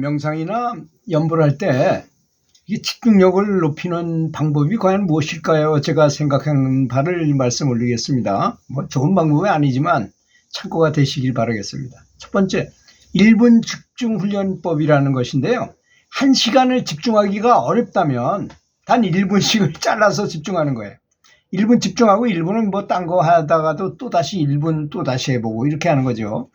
명상이나 연보를 할 때 이 집중력을 높이는 방법이 과연 무엇일까요? 제가 생각하는 바를 말씀 올리겠습니다. 뭐 좋은 방법은 아니지만 참고가 되시길 바라겠습니다. 첫 번째, 1분 집중 훈련법이라는 것인데요. 한 시간을 집중하기가 어렵다면 단 1분씩을 잘라서 집중하는 거예요. 1분 집중하고 1분은 뭐 딴 거 하다가도 또 다시 1분 또 다시 해보고 이렇게 하는 거죠.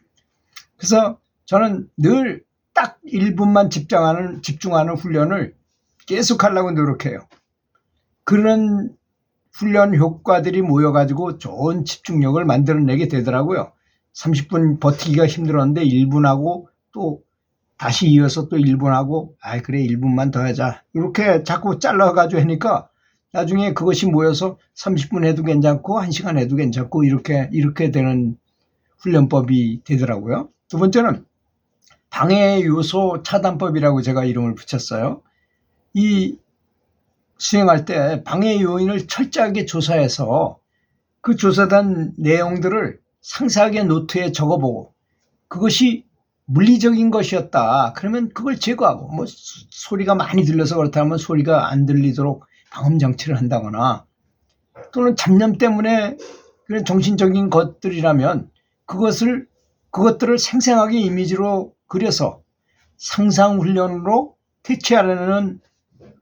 그래서 저는 늘 딱 1분만 집중하는, 집중하는 훈련을 계속 하려고 노력해요. 그런 훈련 효과들이 모여가지고 좋은 집중력을 만들어내게 되더라고요. 30분 버티기가 힘들었는데 1분 하고 또 다시 이어서 또 1분 하고, 아 그래, 1분만 더 하자. 이렇게 자꾸 잘라가지고 하니까 나중에 그것이 모여서 30분 해도 괜찮고, 1시간 해도 괜찮고, 이렇게, 이렇게 되는 훈련법이 되더라고요. 두 번째는 방해 요소 차단법이라고 제가 이름을 붙였어요. 이 수행할 때 방해 요인을 철저하게 조사해서 그 조사된 내용들을 상세하게 노트에 적어보고 그것이 물리적인 것이었다. 그러면 그걸 제거하고 뭐 소- 소리가 많이 들려서 그렇다면 소리가 안 들리도록 방음 장치를 한다거나 또는 잡념 때문에 그런 정신적인 것들이라면 그것을 그것들을 생생하게 이미지로 그려서 상상 훈련으로 퇴치하려는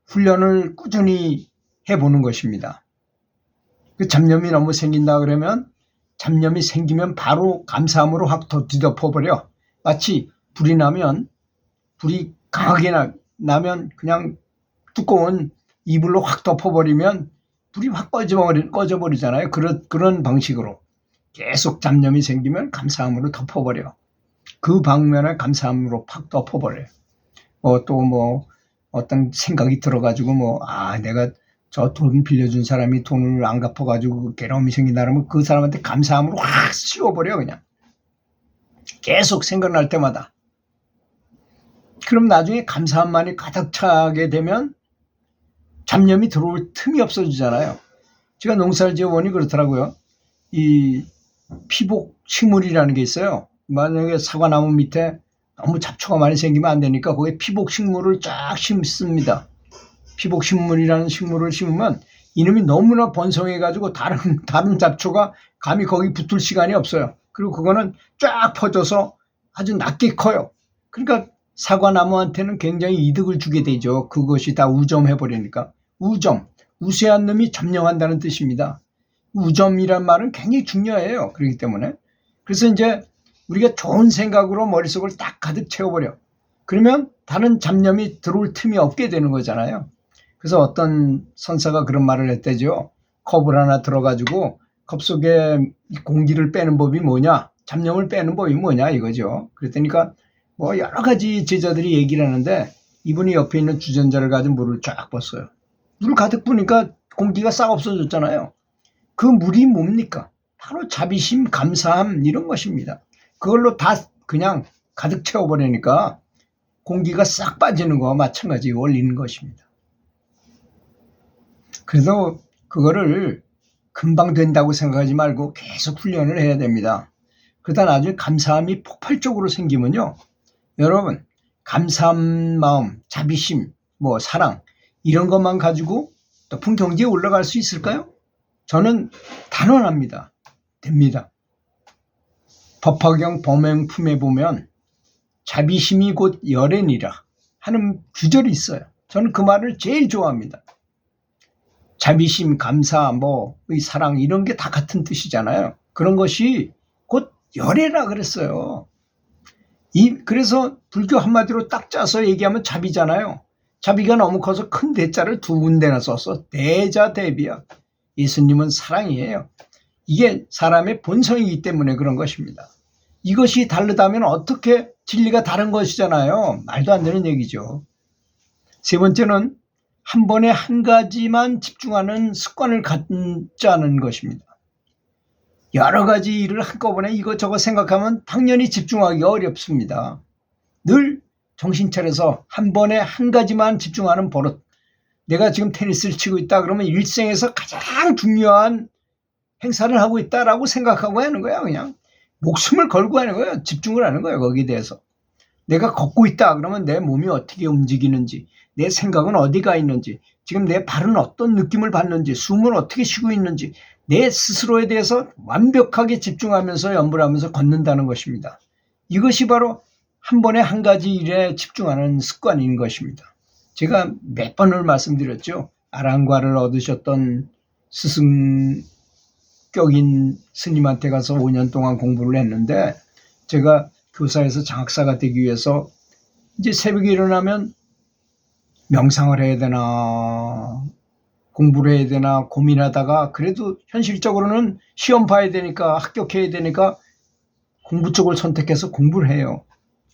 훈련을 꾸준히 해보는 것입니다. 그 잡념이 너무 생긴다 그러면 잡념이 생기면 바로 감사함으로 확더 뒤덮어버려. 마치 불이 나면 불이 강하게 나, 나면 그냥 두꺼운 이불로 확 덮어버리면 불이 확 꺼져버리, 꺼져버리잖아요. 그런, 그런 방식으로 계속 잡념이 생기면 감사함으로 덮어버려. 그 방면에 감사함으로 팍 덮어버려요. 뭐또뭐 어떤 생각이 들어가지고 뭐 아 내가 저 돈 빌려준 사람이 돈을 안 갚아가지고 괴로움이 생긴다면 그 사람한테 감사함으로 확 씌워버려 그냥 계속 생각날 때마다 그럼 나중에 감사함만이 가득 차게 되면 잡념이 들어올 틈이 없어지잖아요. 제가 농사를 지어보니 그렇더라고요. 이 피복 식물이라는 게 있어요. 만약에 사과나무 밑에 너무 잡초가 많이 생기면 안 되니까 거기에 피복 식물을 쫙 심습니다. 피복 식물이라는 식물을 심으면 이놈이 너무나 번성해가지고 다른 다른 잡초가 감히 거기 붙을 시간이 없어요. 그리고 그거는 쫙 퍼져서 아주 낮게 커요. 그러니까 사과나무한테는 굉장히 이득을 주게 되죠. 그것이 다 우점해 버리니까 우점 우세한 놈이 점령한다는 뜻입니다. 우점이란 말은 굉장히 중요해요. 그렇기 때문에 그래서 이제 우리가 좋은 생각으로 머릿속을 딱 가득 채워버려. 그러면 다른 잡념이 들어올 틈이 없게 되는 거잖아요. 그래서 어떤 선사가 그런 말을 했대죠. 컵을 하나 들어가지고 컵 속에 이 공기를 빼는 법이 뭐냐? 잡념을 빼는 법이 뭐냐 이거죠. 그랬더니까 뭐 여러 가지 제자들이 얘기를 하는데 이분이 옆에 있는 주전자를 가지고 물을 쫙 붓어요. 물 가득 부니까 공기가 싹 없어졌잖아요. 그 물이 뭡니까? 바로 자비심, 감사함 이런 것입니다. 그걸로 다 그냥 가득 채워버리니까 공기가 싹 빠지는 거와 마찬가지 원리는 것입니다. 그래서 그거를 금방 된다고 생각하지 말고 계속 훈련을 해야 됩니다. 그러다 나중에 감사함이 폭발적으로 생기면요. 여러분, 감사한 마음, 자비심, 뭐 사랑 이런 것만 가지고 높은 경지에 올라갈 수 있을까요? 저는 단언합니다. 됩니다. 법화경 범행품에 보면 자비심이 곧 열애니라 하는 구절이 있어요. 저는 그 말을 제일 좋아합니다. 자비심, 감사, 뭐, 의 사랑 이런 게 다 같은 뜻이잖아요. 그런 것이 곧 열애라 그랬어요. 이 그래서 불교 한마디로 딱 짜서 얘기하면 자비잖아요. 자비가 너무 커서 큰 대자를 두 군데나 써서 대자 대비야. 예수님은 사랑이에요. 이게 사람의 본성이기 때문에 그런 것입니다. 이것이 다르다면 어떻게 진리가 다른 것이잖아요. 말도 안 되는 얘기죠. 세 번째는 한 번에 한 가지만 집중하는 습관을 갖자는 것입니다. 여러 가지 일을 한꺼번에 이것저것 생각하면 당연히 집중하기가 어렵습니다. 늘 정신 차려서 한 번에 한 가지만 집중하는 버릇. 내가 지금 테니스를 치고 있다 그러면 일생에서 가장 중요한 행사를 하고 있다라고 생각하고 하는 거야, 그냥. 목숨을 걸고 하는 거예요. 집중을 하는 거예요, 거기에 대해서. 내가 걷고 있다 그러면 내 몸이 어떻게 움직이는지, 내 생각은 어디가 있는지, 지금 내 발은 어떤 느낌을 받는지, 숨은 어떻게 쉬고 있는지, 내 스스로에 대해서 완벽하게 집중하면서 연구를 하면서 걷는다는 것입니다. 이것이 바로 한 번에 한 가지 일에 집중하는 습관인 것입니다. 제가 몇 번을 말씀드렸죠. 아랑과를 얻으셨던 스승 격인 스님한테 가서 5년 동안 공부를 했는데 제가 교사에서 장학사가 되기 위해서 이제 새벽에 일어나면 명상을 해야 되나 공부를 해야 되나 고민하다가 그래도 현실적으로는 시험 봐야 되니까 합격해야 되니까 공부 쪽을 선택해서 공부를 해요.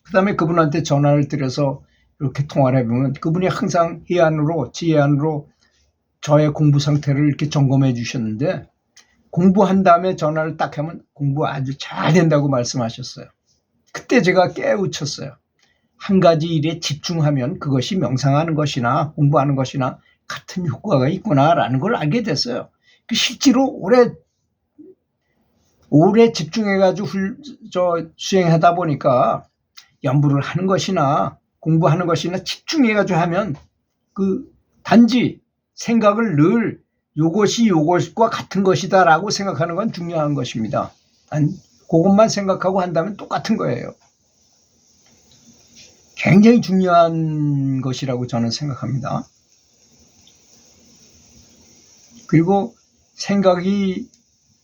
그 다음에 그분한테 전화를 드려서 이렇게 통화를 해보면 그분이 항상 해안으로 지혜안으로 저의 공부 상태를 이렇게 점검해 주셨는데 공부한 다음에 전화를 딱 하면 공부 아주 잘 된다고 말씀하셨어요. 그때 제가 깨우쳤어요. 한 가지 일에 집중하면 그것이 명상하는 것이나 공부하는 것이나 같은 효과가 있구나라는 걸 알게 됐어요. 그 실제로 오래 오래 집중해가지고 훌, 저 수행하다 보니까 연구를 하는 것이나 공부하는 것이나 집중해가지고 하면 그 단지 생각을 늘 요것이 요것과 같은 것이다라고 생각하는 건 중요한 것입니다. 단 그것만 생각하고 한다면 똑같은 거예요. 굉장히 중요한 것이라고 저는 생각합니다. 그리고 생각이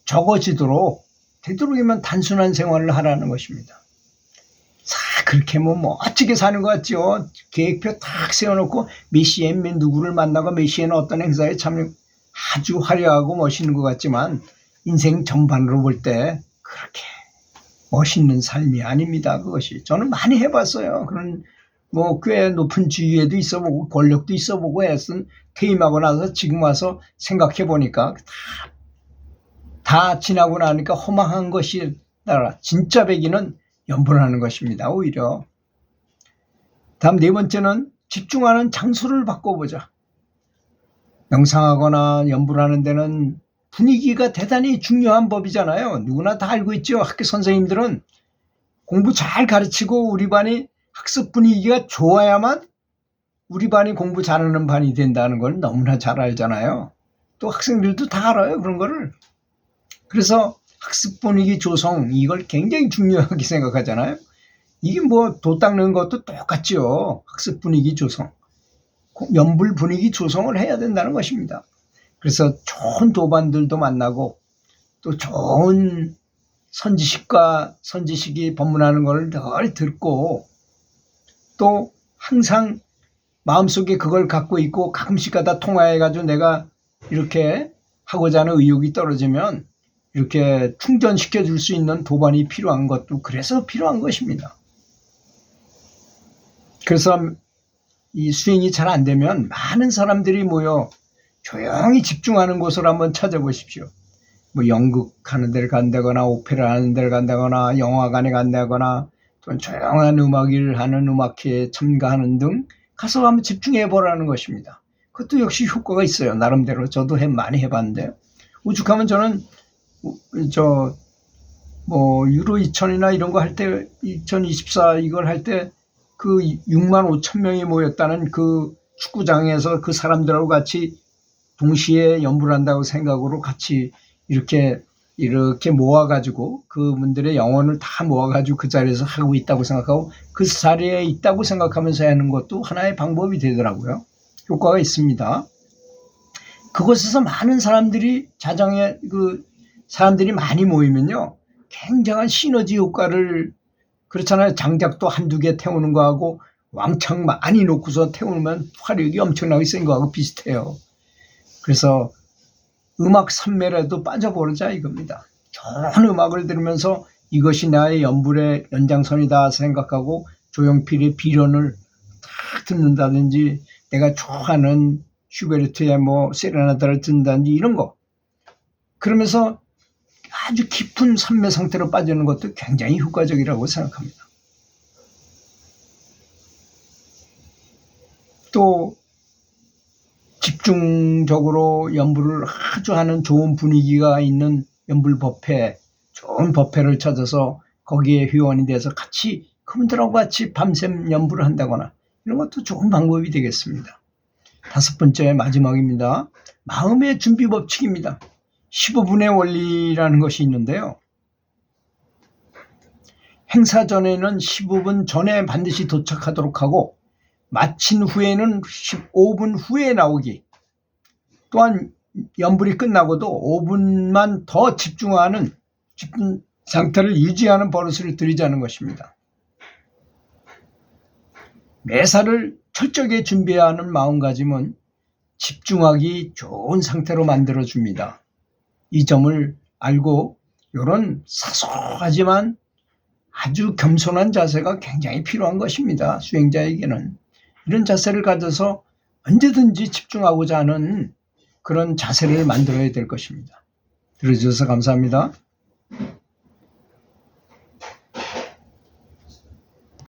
적어지도록 되도록이면 단순한 생활을 하라는 것입니다. 자, 그렇게 뭐 멋지게 사는 것 같죠. 계획표 딱 세워놓고 몇 시에 몇 누구를 만나고 몇 시에는 어떤 행사에 참여 아주 화려하고 멋있는 것 같지만 인생 전반으로 볼 때 그렇게 멋있는 삶이 아닙니다. 그것이 저는 많이 해봤어요. 그런 뭐 꽤 높은 지위에도 있어보고 권력도 있어보고 했은 퇴임하고 나서 지금 와서 생각해 보니까 다, 다 지나고 나니까 허망한 것이 따라 진짜 배기는 연분하는 것입니다. 오히려 다음 네 번째는 집중하는 장소를 바꿔보자. 명상하거나 연불 하는 데는 분위기가 대단히 중요한 법이잖아요. 누구나 다 알고 있죠. 학교 선생님들은 공부 잘 가르치고 우리 반이 학습 분위기가 좋아야만 우리 반이 공부 잘하는 반이 된다는 걸 너무나 잘 알잖아요. 또 학생들도 다 알아요. 그런 거를. 그래서 학습 분위기 조성 이걸 굉장히 중요하게 생각하잖아요. 이게 뭐 도 닦는 것도 똑같죠. 학습 분위기 조성. 연불 분위기 조성을 해야 된다는 것입니다. 그래서 좋은 도반들도 만나고 또 좋은 선지식과 선지식이 법문하는 것을 늘 듣고 또 항상 마음속에 그걸 갖고 있고 가끔씩 가다 통화해가지고 내가 이렇게 하고자 하는 의욕이 떨어지면 이렇게 충전시켜 줄 수 있는 도반이 필요한 것도 그래서 필요한 것입니다. 그래서 이 수행이 잘 안 되면 많은 사람들이 모여 조용히 집중하는 곳을 한번 찾아보십시오. 뭐 연극 하는 데를 간다거나 오페라 하는 데를 간다거나 영화관에 간다거나 또는 조용한 음악을 하는 음악회에 참가하는 등 가서 한번 집중해 보라는 것입니다. 그것도 역시 효과가 있어요. 나름대로 저도 해, 많이 해봤는데 오죽하면 저는 저 뭐 유로 2000이나 이런 거 할 때 2024 이걸 할때 그 6만 5천 명이 모였다는 그 축구장에서 그 사람들하고 같이 동시에 연구를 한다고 생각으로 같이 이렇게 이렇게 모아가지고 그분들의 영혼을 다 모아가지고 그 자리에서 하고 있다고 생각하고 그 자리에 있다고 생각하면서 하는 것도 하나의 방법이 되더라고요. 효과가 있습니다. 그곳에서 많은 사람들이 자정에 그 사람들이 많이 모이면요. 굉장한 시너지 효과를 그렇잖아요. 장작도 한두 개 태우는 거하고 왕창 많이 놓고서 태우면 화력이 엄청나게 센 거하고 비슷해요. 그래서 음악 산매라도 빠져보자 이겁니다. 좋은 음악을 들으면서 이것이 나의 연불의 연장선이다 생각하고 조용필의 비련을 딱 듣는다든지 내가 좋아하는 슈베르트의 뭐 세레나다를 듣는다든지 이런 거. 그러면서 아주 깊은 산매 상태로 빠지는 것도 굉장히 효과적이라고 생각합니다. 또 집중적으로 연불을 아주 하는 좋은 분위기가 있는 연불 법회, 좋은 법회를 찾아서 거기에 회원이 돼서 같이 그분들하고 같이 밤샘 연부를 한다거나 이런 것도 좋은 방법이 되겠습니다. 다섯 번째 마지막입니다. 마음의 준비 법칙입니다. 15분의 원리라는 것이 있는데요. 행사 전에는 15분 전에 반드시 도착하도록 하고 마친 후에는 15분 후에 나오기. 또한 연불이 끝나고도 5분만 더 집중하는 집중 상태를 유지하는 버릇을 들이자는 것입니다. 매사를 철저하게 준비해야 하는 마음가짐은 집중하기 좋은 상태로 만들어 줍니다. 이 점을 알고 이런 사소하지만 아주 겸손한 자세가 굉장히 필요한 것입니다. 수행자에게는 이런 자세를 가져서 언제든지 집중하고자 하는 그런 자세를 만들어야 될 것입니다. 들어주셔서 감사합니다.